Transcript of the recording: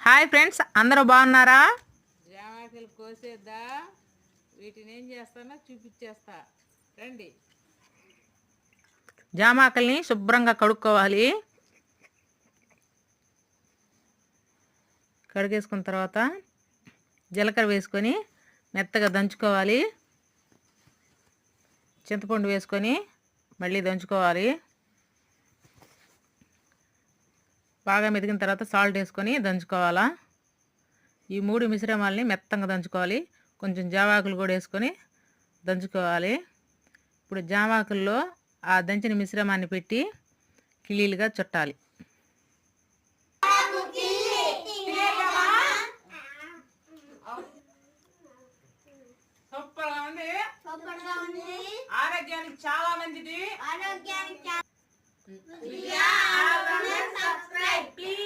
Hi friends అందరూ బాగున్నారా? జామాకులు కోసేద్దా వీటిని ఏం చేస్తానో చూపించేస్తా రండి. జామాకల్ని శుభ్రంగా కడుక్కోవాలి. కడిగేసుకున్న తర్వాత జీలకర్ర వేసుకొని మెత్తగా దంచుకోవాలి. చింతపండు వేసుకొని మళ్ళీ దంచుకోవాలి. బాగా మెదిగిన తర్వాత సాల్ట్ వేసుకొని దంచుకోవాలా. ఈ మూడు మిశ్రమాలని మెత్తంగా దంచుకోవాలి. కొంచెం జావాకులు కూడా వేసుకొని దంచుకోవాలి. ఇప్పుడు జామాకుల్లో ఆ దంచిన మిశ్రమాన్ని పెట్టి కిలీలుగా చుట్టాలి. ఆరోగ్యానికి చాలా మంచిది.